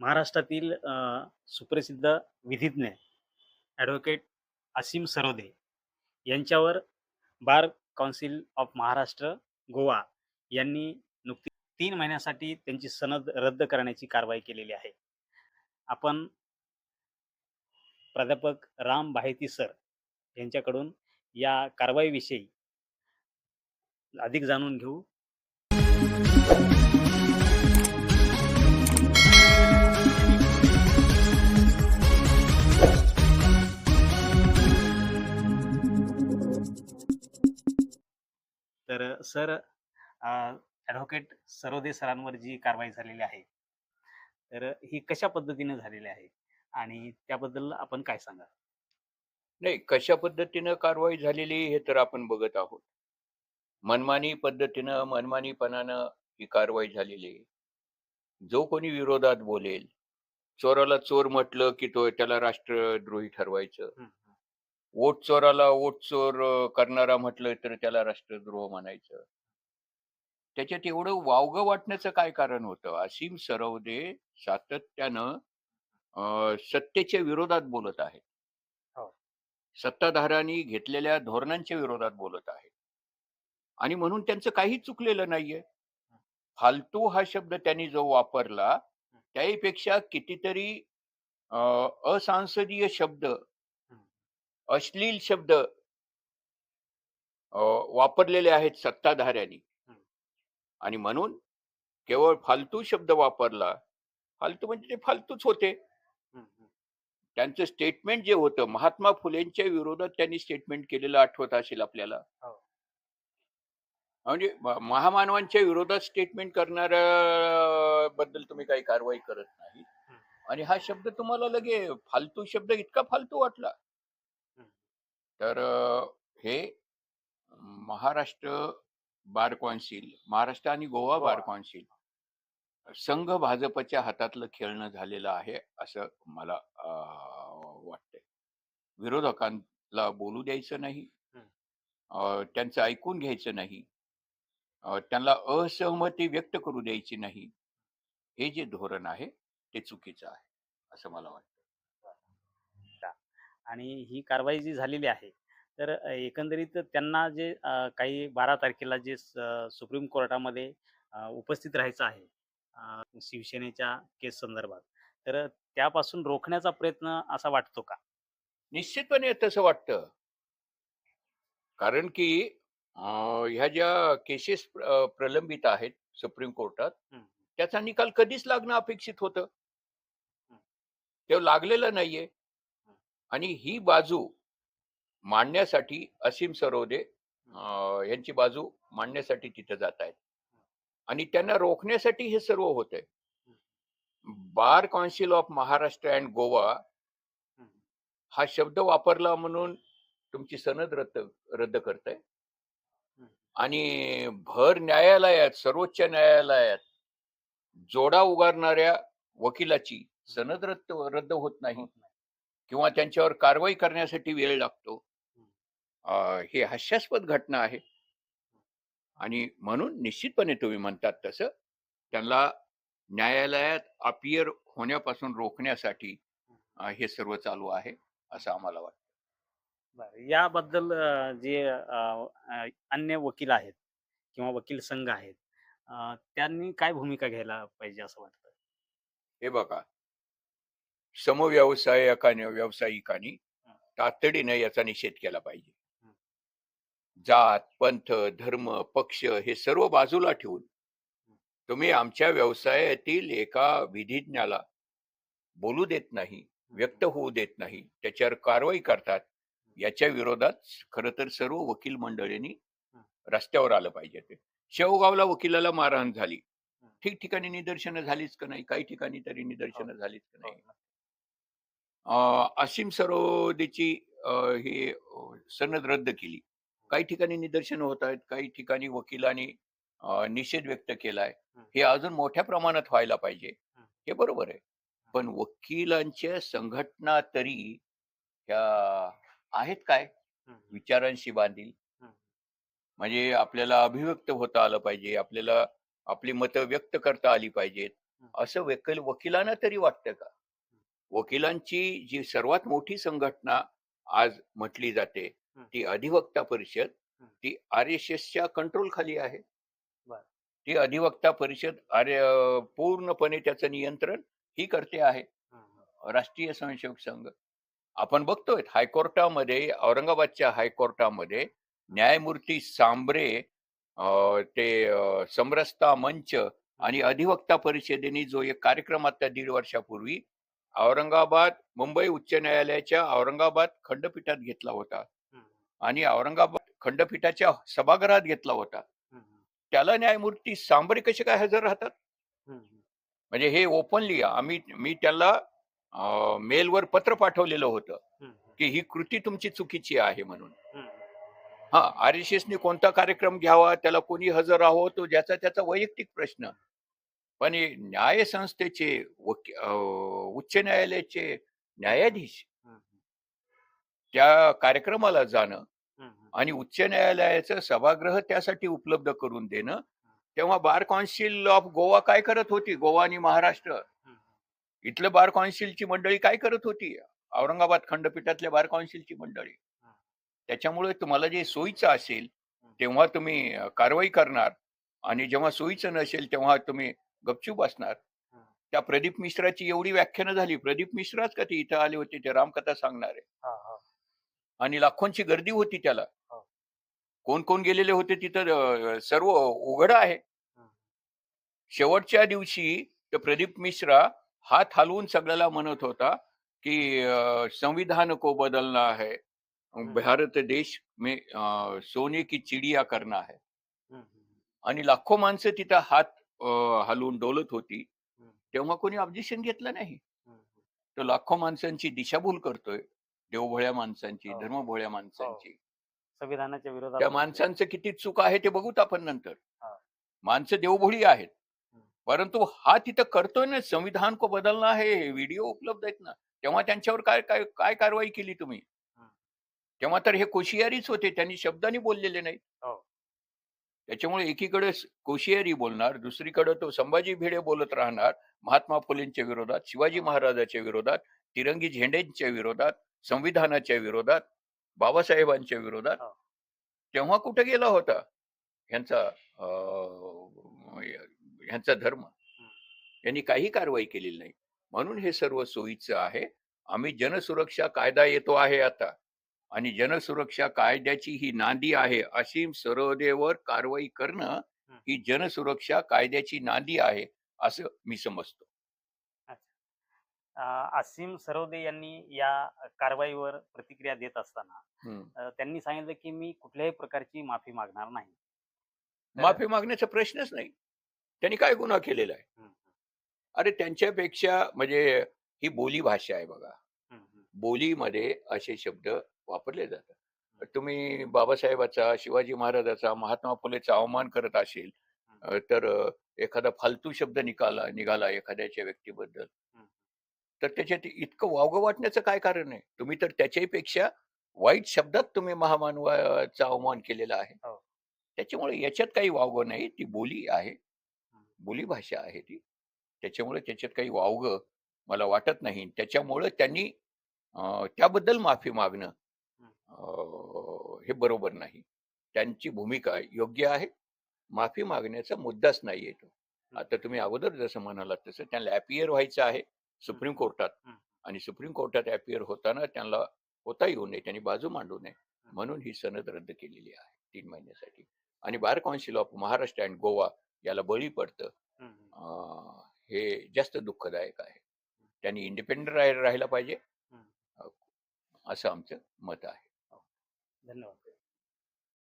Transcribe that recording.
महाराष्ट्रातील सुप्रसिद्ध विधिज्ञ ॲडव्होकेट असीम सरोदे यांच्यावर bar council of Maharashtra Goa यांनी नुकती तीन महिन्यासाठी त्यांची सनद रद्द करण्याची कारवाई केलेली आहे. आपण प्राध्यापक राम बाहेती सर यांच्याकडून या कारवाईविषयी अधिक जाणून घेऊ. तर सर ॲडव्होकेट सरोदे सरांवर जी कारवाई झालेली आहे तर ही कशा पद्धतीने झालेली आहे आणि त्याबद्दल आपण काय सांगा नाही कशा पद्धतीनं कारवाई झालेली हे तर आपण बघत आहोत. मनमानी पद्धतीनं मनमानीपणानं ही कारवाई झालेली आहे. जो कोणी विरोधात बोलेल चोराला चोर म्हटलं की तो त्याला राष्ट्रद्रोही ठरवायचं. वोट चोराला वोट चोर करणारा म्हटलं तर त्याला राष्ट्रद्रोह म्हणायचं. त्याच्यात एवढं वावगं वाटण्याचं काय कारण होतं? असीम सरवदे सातत्यानं सत्तेच्या विरोधात बोलत आहे. हो. सत्ताधाऱ्यांनी घेतलेल्या धोरणांच्या विरोधात बोलत आहे. आणि म्हणून त्यांचं काही चुकलेलं नाहीये. फालतू हा शब्द त्यांनी जो वापरला त्याहीपेक्षा कितीतरी असंसदीय शब्द अश्लील शब्द वापरलेले आहेत सत्ताधाऱ्यांनी. आणि म्हणून केवळ फालतू शब्द वापरला फालतू म्हणजे ते फालतूच होते. त्यांचं स्टेटमेंट जे होतं महात्मा फुलेंच्या विरोधात त्यांनी स्टेटमेंट केलेलं आठवत असेल आपल्याला हो. म्हणजे महामानवांच्या विरोधात स्टेटमेंट करणाऱ्या बद्दल तुम्ही काही कारवाई करत नाही. आणि हा शब्द तुम्हाला लगे फालतू शब्द इतका फालतू वाटला. तर हे महाराष्ट्र बार कौन्सिल महाराष्ट्र आणि गोवा बार. कौन्सिल संघ भाजपच्या हातातलं खेळणं झालेलं आहे असं मला वाटतंय. विरोधकांना बोलू द्यायचं नाही. त्यांचं ऐकून घ्यायचं नाही. त्यांना असहमती व्यक्त करू द्यायची नाही. हे जे धोरण आहे ते चुकीचं आहे असं मला वाटतं आणि ही कारवाई जी झालेली आहे तर एकंदरीत त्यांना जे काही बारा तारखेला जे सुप्रीम कोर्टामध्ये उपस्थित राहायचं आहे शिवसेनेच्या केस संदर्भात तर त्यापासून रोखण्याचा प्रयत्न असा वाटतो का निश्चितपणे तसं वाटतं कारण की ह्या ज्या केसेस प्रलंबित आहेत सुप्रीम कोर्टात. त्याचा निकाल कधीच लागणं अपेक्षित होतं. ते लागलेलं नाहीये आणि ही बाजू मांडण्यासाठी असीम सरोदे यांची बाजू मांडण्यासाठी तिथे जात आहेत. आणि त्यांना रोखण्यासाठी हे सर्व होत आहे bar council of Maharashtra and Goa हा शब्द वापरला म्हणून तुमची सनद रद्द रद्द करताय. आणि भर न्यायालयात सर्वोच्च न्यायालयात जोडा उगारणाऱ्या वकिलाची सनद रद्द रद्द होत नाही. किंवा त्यांच्यावर कारवाई करण्यासाठी वेळ लागतो. हे हास्यास्पद घटना आहे. आणि म्हणून निश्चितपणे तुम्ही म्हणतात तसं त्यांना न्यायालयात अपियर होण्यापासून रोखण्यासाठी हे सर्व चालू आहे असं आम्हाला वाटतं. बरं याबद्दल जे अन्य वकील आहेत किंवा वकील संघ आहेत त्यांनी काय भूमिका घ्यायला पाहिजे असं वाटतं? हे बघा समव्यवसायकाने व्यावसायिकांनी तातडीने याचा निषेध केला पाहिजे. जात पंथ धर्म पक्ष हे सर्व बाजूला ठेवून तुम्ही आमच्या व्यवसायातील एका विधिज्ञाला बोलू देत नाही व्यक्त होऊ देत नाही त्याच्यावर कारवाई करतात याच्या विरोधात खर तर सर्व वकील मंडळींनी रस्त्यावर आलं पाहिजे ते. शेवगावला वकिलाला मारहाण झाली. ठिकठिकाणी निदर्शनं झालीच का नाही? काही ठिकाणी तरी निदर्शनं झालीच का नाही? अं, असीम सरोदेची ही सनद रद्द केली. काही ठिकाणी निदर्शनं होत आहेत काही ठिकाणी वकिलांनी निषेध व्यक्त केलाय. हे. अजून मोठ्या प्रमाणात व्हायला पाहिजे. हे. बरोबर आहे. पण वकिलांच्या संघटना तरी ह्या आहेत काय? विचारांशी बांधील. म्हणजे आपल्याला अभिव्यक्त होता आलं पाहिजे. आपल्याला आपली मतं व्यक्त करता आली पाहिजेत. असं वकील वकिलांना तरी वाटतं का? वकिलांची जी सर्वात मोठी संघटना आज म्हटली जाते. ती अधिवक्ता परिषद. ती आर एस एसच्या कंट्रोल खाली आहे. ती अधिवक्ता परिषद आर्य पूर्णपणे त्याचं नियंत्रण ही करते आहे. राष्ट्रीय स्वयंसेवक संघ आपण बघतोय हायकोर्टामध्ये औरंगाबादच्या हायकोर्टामध्ये न्यायमूर्ती सांबरे ते समरसता मंच आणि अधिवक्ता परिषदेने जो एक कार्यक्रम आता दीड वर्षापूर्वी औरंगाबाद मुंबई उच्च न्यायालयाच्या औरंगाबाद खंडपीठात घेतला होता. आणि औरंगाबाद खंडपीठाच्या सभागृहात घेतला होता. त्याला न्यायमूर्ती सांबरे कसे काय हजर राहतात. म्हणजे हे ओपनली आम्ही मी त्याला मेलवर पत्र पाठवलेलं होतं. की ही कृती तुमची चुकीची आहे म्हणून. हं, आर एस एसने कोणता कार्यक्रम घ्यावा त्याला कोणी हजर राहावं तो ज्याचा त्याचा वैयक्तिक प्रश्न. पण हे न्यायसंस्थेचे उच्च न्यायालयाचे न्यायाधीश. त्या कार्यक्रमाला जाणं. आणि उच्च न्यायालयाचं सभागृह त्यासाठी उपलब्ध करून देणं तेव्हा बार काउन्सिल ऑफ गोवा काय करत होती? गोवा आणि महाराष्ट्र. इथलं बार काउन्सिलची मंडळी काय करत होती? औरंगाबाद खंडपीठातल्या बार काउन्सिलची मंडळी. त्याच्यामुळे तुम्हाला जे सोयीचं असेल तेव्हा तुम्ही कारवाई करणार आणि जेव्हा सोयीचं नसेल तेव्हा तुम्ही गपचूप असणार. त्या प्रदीप मिश्राची एवढी व्याख्यानं झाली प्रदीप मिश्राच का ते इथं आले होते ते रामकथा सांगणारे. आणि लाखोंची गर्दी होती त्याला. कोण कोण गेलेले होते तिथं सर्व उघड आहे. शेवटच्या दिवशी तर प्रदीप मिश्रा हात हलवून सगळ्याला म्हणत होता की संविधान को बदलना है भारत देश में सोने की चिडिया करना हं. आणि लाखो माणसं तिथं हात अं, हलवून डोलत होती हं. तेव्हा कोणी ऑब्जेक्शन घेतलं नाही हं, हं. तो लाखो माणसांची दिशाभूल करतोय देवभोळ्या माणसांची हो. धर्मभोळ्या माणसांची संविधानाच्या विरोधात त्या माणसांचं किती चूक आहे ते बघूत आपण नंतर हा. माणसं देवभोळी आहेत हं. परंतु हा तिथं करतोय ना संविधान को बदलना आहे व्हिडिओ उपलब्ध आहेत ना तेव्हा त्यांच्यावर काय काय काय कारवाई केली तुम्ही हं. तेव्हा तर हे कोशियारीच होते त्यांनी शब्दांनी बोललेले नाही हो. त्याच्यामुळे एकीकडे कोशियारी बोलणार दुसरीकडे तो संभाजी भिडे बोलत राहणार महात्मा फुलेंच्या विरोधात शिवाजी महाराजाच्या विरोधात तिरंगी झेंड्यांच्या विरोधात संविधानाच्या विरोधात बाबासाहेबांच्या विरोधात. तेव्हा कुठे गेला होता ह्यांचा अं, ह्यांचा धर्म? यांनी काही कारवाई केलेली नाही. म्हणून हे सर्व सोयीचं आहे. आम्ही जनसुरक्षा कायदा येतो आहे आता. आणि जनसुरक्षा कायद्याची ही नांदी आहे असीम सरोदेवर कारवाई करणं ही. जनसुरक्षा कायद्याची नांदी आहे असं मी समजतो. असीम सरोदे यांनी या कारवाईवर प्रतिक्रिया देत असताना त्यांनी सांगितलं की मी कुठल्याही प्रकारची माफी मागणार नाही. माफी मागण्याचा प्रश्नच नाही. त्यांनी काय गुन्हा केलेला आहे? अरे त्यांच्यापेक्षा म्हणजे ही बोली भाषा आहे बघा. बोलीमध्ये असे शब्द वापरले जातात. तुम्ही बाबासाहेबाचा शिवाजी महाराजाचा महात्मा फुलेचा अवमान करत असेल तर एखादा फालतू शब्द निघाला निघाला एखाद्याच्या व्यक्तीबद्दल. तर त्याच्यात इतकं वावगं वाटण्याचं काय कारण आहे? तुम्ही तर त्याच्याही पेक्षा वाईट शब्दात तुम्ही महामानवाचा अवमान केलेला आहे. हो. त्याच्यामुळे याच्यात काही वावगं नाही. ती बोली आहे. बोली भाषा आहे ती. त्याच्यामुळे त्याच्यात काही वावगं मला वाटत नाही. त्याच्यामुळे त्यांनी त्याबद्दल माफी मागणं हे बरोबर नाही. त्यांची भूमिका योग्य आहे. माफी मागण्याचा मुद्दाच नाही येतो आता तुम्ही अगोदर जसं म्हणालात तसं त्यांना अपियर व्हायचं आहे सुप्रीम कोर्टात. आणि सुप्रीम कोर्टात अपियर होताना त्यांना होता येऊ नये त्यांनी बाजू मांडू नये म्हणून ही सनद रद्द केलेली आहे तीन महिन्यासाठी. आणि bar council of Maharashtra and Goa याला बळी पडतं. हं, जास्त दुःखदायक आहे. त्यांनी इंडिपेंडंट राहायला पाहिजे. असं आमचं मत आहे. धन्यवाद